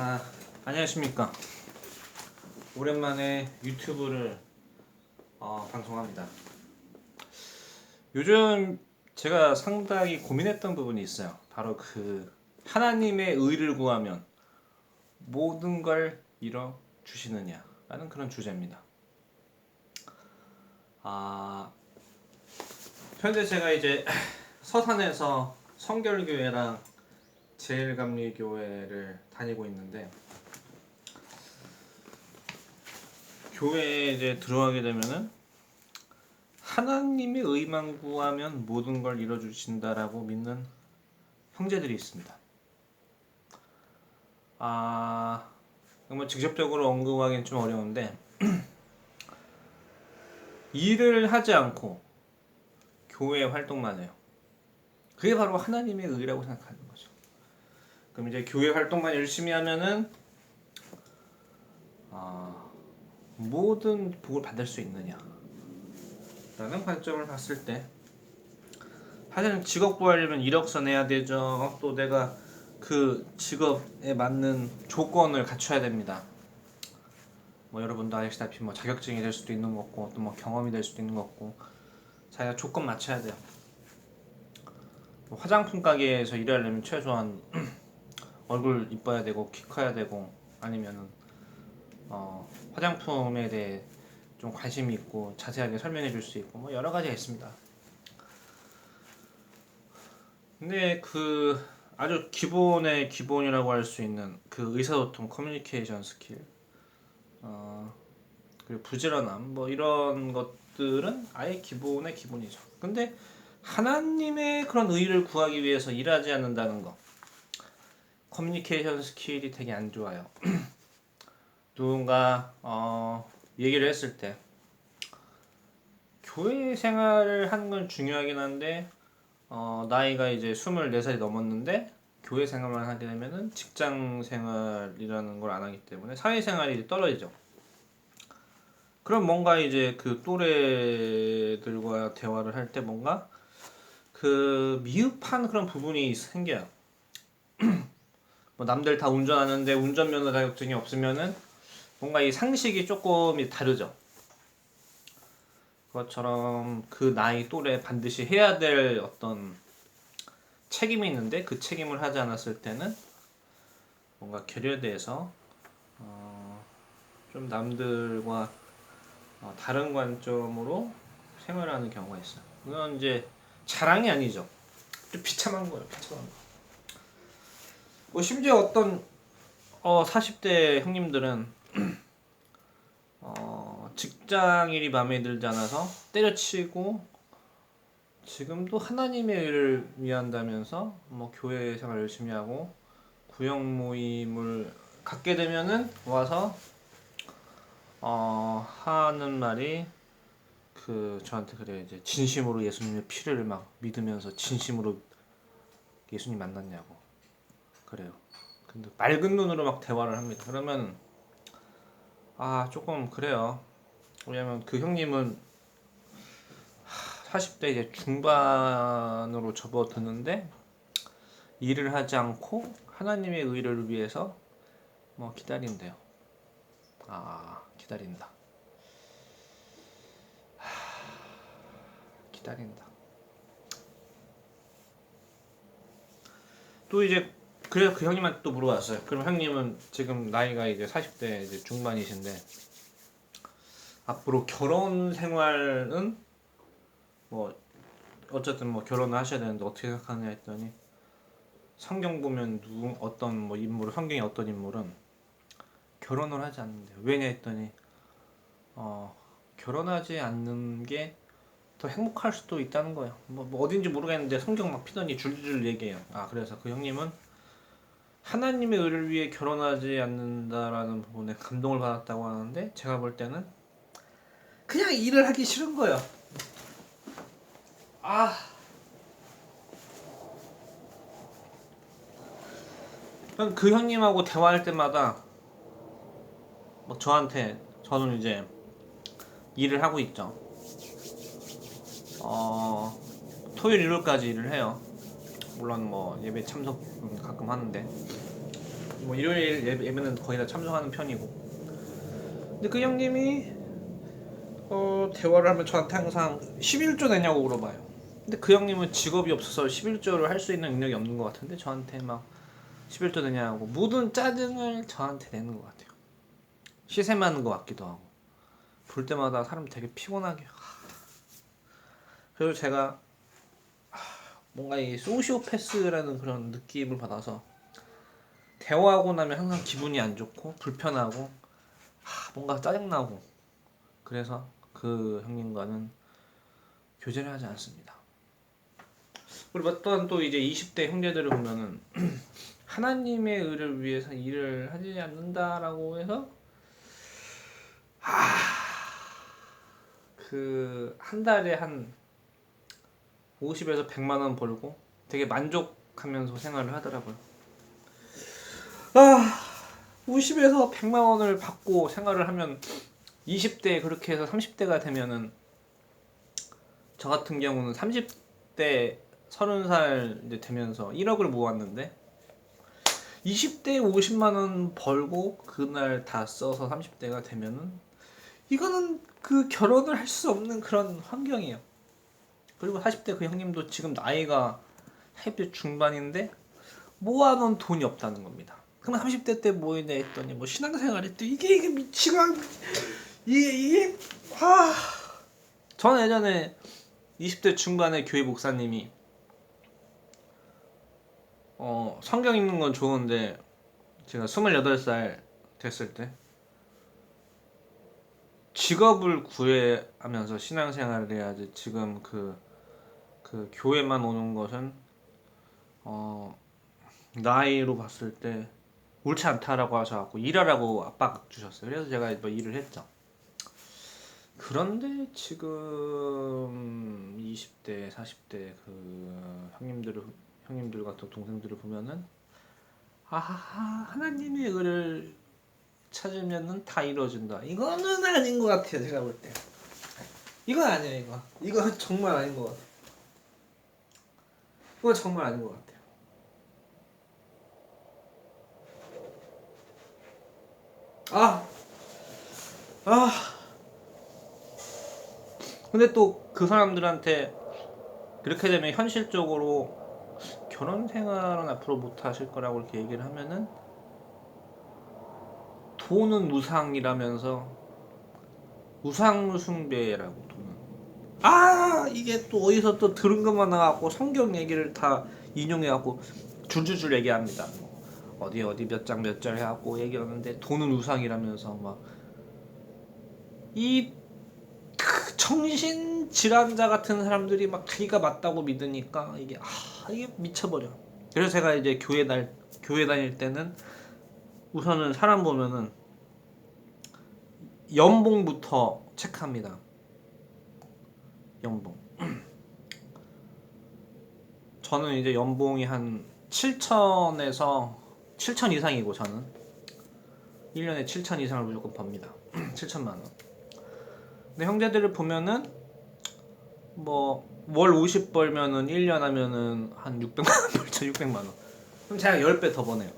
아, 안녕하십니까. 오랜만에 유튜브를 어, 방송합니다. 요즘 제가 상당히 고민했던 부분이 있어요. 바로 그 하나님의 의를 구하면 모든 걸 이뤄 주시느냐라는 그런 주제입니다. 아, 현재 제가 이제 서산에서 성결교회랑 제일감리교회를 다니고 있는데 교회에 이제 들어가게 되면은 하나님의 의만 구하면 모든 걸 이뤄주신다라고 믿는 형제들이 있습니다. 아, 뭐 직접적으로 언급하기는 좀 어려운데 일을 하지 않고 교회 활동만 해요. 그게 바로 하나님의 의라고 생각하는 거죠. 그럼 이제 교회 활동만 열심히 하면은 아, 모든 복을 받을 수 있느냐? 라는 관점을 봤을 때 사실은 직업 구하려면 이력서 내야 되죠. 또 내가 그 직업에 맞는 조건을 갖춰야 됩니다. 뭐 여러분도 아시다시피 뭐 자격증이 될 수도 있는 거고 또 뭐 경험이 될 수도 있는 거고 자기가 조건 맞춰야 돼요. 뭐 화장품 가게에서 일하려면 최소한 얼굴 이뻐야 되고 키 커야 되고 아니면은 어, 화장품에 대해 좀 관심이 있고 자세하게 설명해 줄 수 있고 뭐 여러 가지가 있습니다. 근데 그 아주 기본의 기본이라고 할 수 있는 그 의사소통 커뮤니케이션 스킬 어, 그리고 부지런함 뭐 이런 것들은 아예 기본의 기본이죠. 근데 하나님의 그런 의를 구하기 위해서 일하지 않는다는 거 커뮤니케이션 스킬이 되게 안 좋아요. 누군가 어, 얘기를 했을 때 교회 생활을 하는 건 중요하긴 한데 어, 나이가 이제 24살이 넘었는데 교회 생활만 하게 되면은 직장 생활이라는 걸 안 하기 때문에 사회 생활이 떨어지죠. 그럼 뭔가 이제 그 또래들과 대화를 할 때 뭔가 그 미흡한 그런 부분이 생겨요. 뭐 남들 다 운전하는데 운전면허 자격증이 없으면은 뭔가 이 상식이 조금 다르죠. 그것처럼 그 나이 또래 반드시 해야 될 어떤 책임이 있는데 그 책임을 하지 않았을 때는 뭔가 결여돼서 어, 좀 남들과 어, 다른 관점으로 생활하는 경우가 있어요. 그건 이제 자랑이 아니죠. 좀 비참한 거예요. 비참한 거. 뭐 심지어 어떤 어 40대 형님들은 어 직장 일이 마음에 들지 않아서 때려치고 지금도 하나님의 일을 위한다면서 뭐 교회 생활 열심히 하고 구역 모임을 갖게 되면은 와서 어 하는 말이 그 저한테 그래 이제 진심으로 예수님의 피를 막 믿으면서 진심으로 예수님 만났냐고 그래요. 근데 맑은 눈으로 막 대화를 합니다. 그러면 아 조금 그래요. 왜냐면 그 형님은 40대 이제 중반으로 접어드는데 일을 하지 않고 하나님의 의를 위해서 뭐 기다린대요. 아 기다린다. 기다린다. 또 이제 그래서 그 형님한테 또 물어봤어요. 그럼 형님은 지금 나이가 이제 40대 이제 중반이신데 앞으로 결혼 생활은 뭐 어쨌든 뭐 결혼을 하셔야 되는데 어떻게 생각하느냐 했더니 성경 보면 누구 어떤 뭐 인물 성경의 어떤 인물은 결혼을 하지 않는데요. 왜냐 했더니 어 결혼하지 않는 게 더 행복할 수도 있다는 거예요. 뭐, 뭐 어딘지 모르겠는데 성경 막 피더니 줄줄 얘기해요. 아 그래서 그 형님은 하나님의 의를 위해 결혼하지 않는다라는 부분에 감동을 받았다고 하는데 제가 볼 때는 그냥 일을 하기 싫은 거예요. 아. 그그 형님하고 대화할 때마다 뭐 저한테 저는 이제 일을 하고 있죠. 어 토요일 일요일까지 일을 해요. 물론 뭐 예배 참석 가끔 하는데. 뭐 일요일 예배- 예배 는 거의 다 참석하는 편이고. 근데 그 형님이 어, 대화를 하면 저한테 항상 11조 내냐고 물어봐요. 근데 그 형님은 직업이 없어서 11조를 할 수 있는 능력이 없는 것 같은데 저한테 막 11조 내냐고 모든 짜증을 저한테 내는 것 같아요. 시샘하는 것 같기도 하고. 볼 때마다 사람 되게 피곤하게. 그리고 제가 뭔가 이 소시오패스라는 그런 느낌을 받아서 대화하고 나면 항상 기분이 안 좋고 불편하고 하, 뭔가 짜증나고 그래서 그 형님과는 교제를 하지 않습니다. 그리고 어떤 또 이제 20대 형제들을 보면은 하나님의 의를 위해서 일을 하지 않는다라고 해서 그한 달에 한 50에서 100만 원 벌고 되게 만족하면서 생활을 하더라고요. 아, 50에서 100만 원을 받고 생활을 하면 20대 그렇게 해서 30대가 되면은 저 같은 경우는 30대 30살 이제 되면서 1억을 모았는데 20대에 50만 원 벌고 그날 다 써서 30대가 되면은 이거는 그 결혼을 할 수 없는 그런 환경이에요. 그리고 40대 그 형님도 지금 나이가 40대 중반인데 모아놓은 돈이 없다는 겁니다. 그럼 30대 때뭐 했냐 했더니 뭐 신앙생활 했더 이게 이게 미치가 이게 이게 아 저는 예전에 20대 중반에 교회 목사님이 어 성경 읽는 건 좋은데 제가 28살 됐을 때 직업을 구해하면서 신앙생활을 해야지 지금 그, 그 교회만 오는 것은 어 나이로 봤을 때 옳지 않다라고 하셔갖고 일하라고 압박 주셨어요. 그래서 제가 뭐 일을 했죠. 그런데 지금 20대, 40대 그 형님들을 형님들 같은 동생들을 보면은 아 하나님의 의를 찾으면은 다 이루어진다. 이거는 아닌 것 같아요. 제가 볼 때. 이건 아니에요. 이거. 이거 정말 아닌 것 같아요. 이거 정말 아닌 것 같아요. 아, 아. 근데 또 그 사람들한테 그렇게 되면 현실적으로 결혼 생활은 앞으로 못 하실 거라고 이렇게 얘기를 하면은 돈은 우상이라면서 우상 숭배라고 아 이게 또 어디서 또 들은 것만 나갖고 성경 얘기를 다 인용해갖고 줄줄줄 얘기합니다. 뭐 어디 어디 몇 장 몇 절 해갖고 얘기하는데 돈은 우상이라면서 막 이 정신 질환자 같은 사람들이 막 자기가 맞다고 믿으니까 이게 아 이게 미쳐버려. 그래서 제가 이제 교회 날 교회 다닐 때는 우선은 사람 보면은 연봉부터 체크합니다. 연봉. 저는 이제 연봉이 한 7천에서 7천 이상이고 저는 1년에 7천 이상을 무조건 법니다. 7천만 원. 근데 형제들을 보면은 뭐 월 50 벌면은 1년 하면은 한 600만 원 벌죠. 600만 원. 그럼 제가 10배 더 버네요.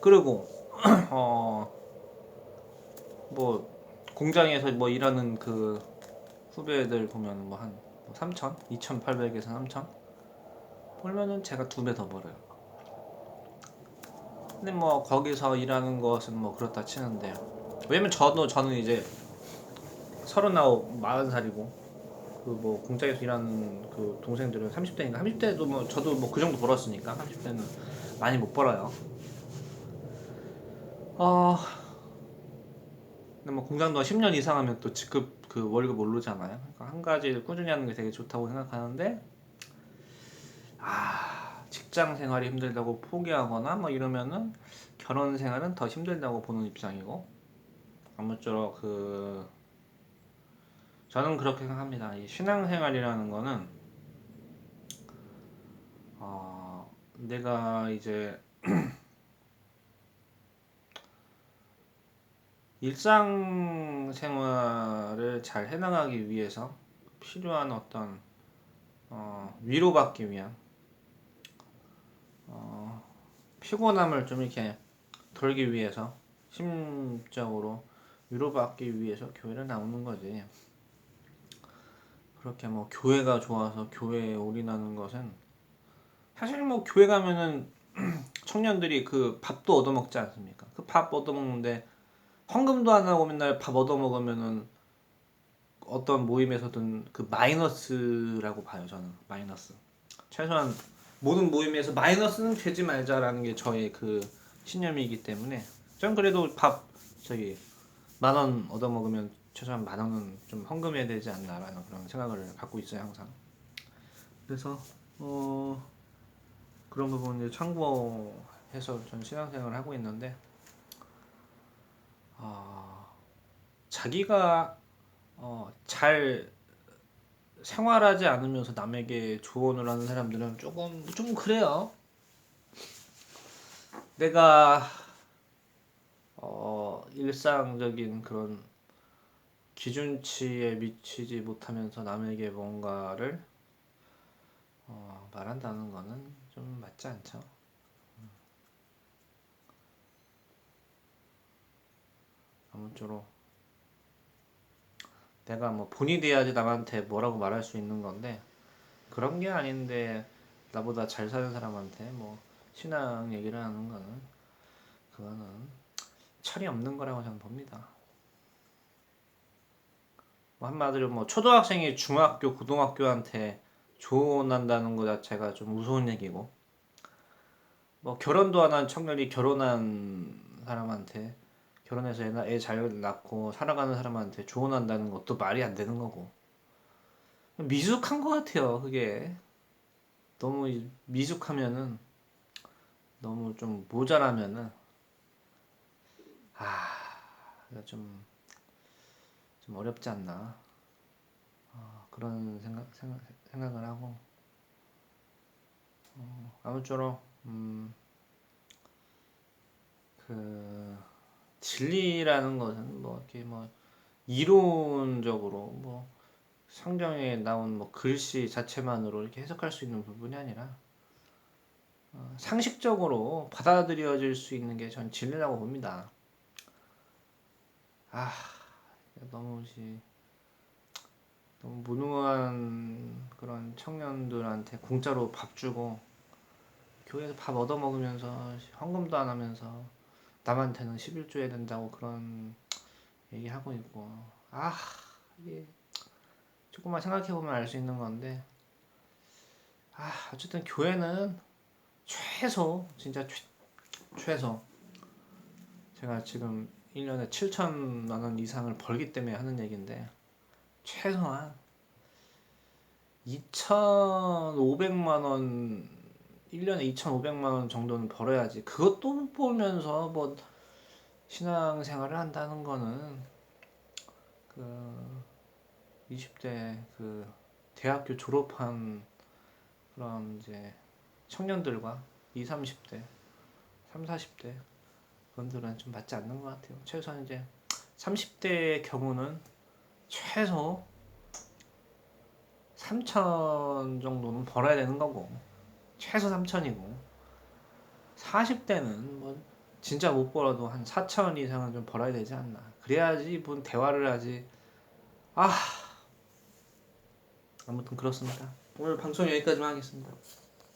그리고 어 뭐 공장에서 뭐 일하는 그 후배들 보면 뭐 한 3천, 2,800에서 3천 벌면은 제가 두 배 더 벌어요. 근데 뭐 거기서 일하는 것은 뭐 그렇다 치는데 왜냐면 저도 저는 이제 서른아홉, 마흔 살이고 그 뭐 공장에서 일하는 그 동생들은 30대인가 30대도 뭐 저도 뭐 그 정도 벌었으니까 30대는 많이 못 벌어요. 어 근데 뭐 공장도 10년 이상 하면 또 직급 그 월급 오르잖아요. 그러니까 한 가지 꾸준히 하는 게 되게 좋다고 생각하는데 아 직장 생활이 힘들다고 포기하거나 뭐 이러면은 결혼 생활은 더 힘들다고 보는 입장이고 아무쪼록 그 저는 그렇게 생각합니다. 이 신앙 생활이라는 거는 어 내가 이제 일상생활을 잘 해나가기 위해서 필요한 어떤 어, 위로받기 위한 어, 피곤함을 좀 이렇게 덜기 위해서 심적으로 위로받기 위해서 교회를 나오는 거지. 그렇게 뭐 교회가 좋아서 교회에 올인하는 것은 사실 뭐 교회 가면은 청년들이 그 밥도 얻어먹지 않습니까? 그 밥 얻어먹는데 헌금도 안 하고 맨날 밥 얻어 먹으면은 어떤 모임에서든 그 마이너스라고 봐요 저는. 마이너스. 최소한 모든 모임에서 마이너스는 되지 말자라는 게 저의 그 신념이기 때문에 전 그래도 밥 저기 만 원 얻어 먹으면 최소한 만 원은 좀 헌금해야 되지 않나라는 그런 생각을 갖고 있어요 항상. 그래서 어 그런 부분 이제 참고해서 전 신앙생활을 하고 있는데 아 자기가 어, 잘 생활하지 않으면서 남에게 조언을 하는 사람들은 조금 좀 그래요. 내가 어, 일상적인 그런 기준치에 미치지 못하면서 남에게 뭔가를 어, 말한다는 거는 좀 맞지 않죠. 아무쪼록 내가 뭐 본이 돼야지 남한테 뭐라고 말할 수 있는 건데 그런 게 아닌데 나보다 잘 사는 사람한테 뭐 신앙 얘기를 하는 거는 그거는 철이 없는 거라고 저는 봅니다. 뭐 한마디로 뭐 초등학생이 중학교, 고등학교한테 조언한다는 것 자체가 좀 무서운 얘기고 뭐 결혼도 안 한 청년이 결혼한 사람한테 결혼해서 애잘 낳고 살아가는 사람한테 조언한다는 것도 말이 안 되는 거고. 미숙한 것 같아요 그게. 너무 미숙하면은 너무 좀 모자라면은 아좀 좀 어렵지 않나. 어, 그런 생각, 생각 생각을 하고. 어, 아무쪼록 음, 그 진리라는 것은 뭐 이렇게 뭐 이론적으로 뭐 성경에 나온 뭐 글씨 자체만으로 이렇게 해석할 수 있는 부분이 아니라 어, 상식적으로 받아들여질 수 있는 게 전 진리라고 봅니다. 아 너무 시 너무 무능한 그런 청년들한테 공짜로 밥 주고 교회에서 밥 얻어 먹으면서 헌금도 안 하면서 남한테는 11조 해야 된다고 그런 얘기하고 있고. 아 이게 조금만 생각해보면 알 수 있는 건데. 아 어쨌든 교회는 최소 진짜 최, 최소 제가 지금 1년에 7천만 원 이상을 벌기 때문에 하는 얘기인데 최소한 2,500만 원 1년에 2,500만 원 정도는 벌어야지. 그것도 못 벌면서 뭐 신앙생활을 한다는 거는 그 20대 그 대학교 졸업한 그런 이제 청년들과 20, 30대, 3, 40대 그분들은 좀 맞지 않는 것 같아요. 최소한 이제 30대의 경우는 최소 3천 정도는 벌어야 되는 거고 최소 3천이고 40대는 뭐 진짜 못 벌어도 한 4천 이상은 좀 벌어야 되지 않나. 그래야지 이분 대화를 하지. 아 아무튼 그렇습니다. 오늘 방송 여기까지만 하겠습니다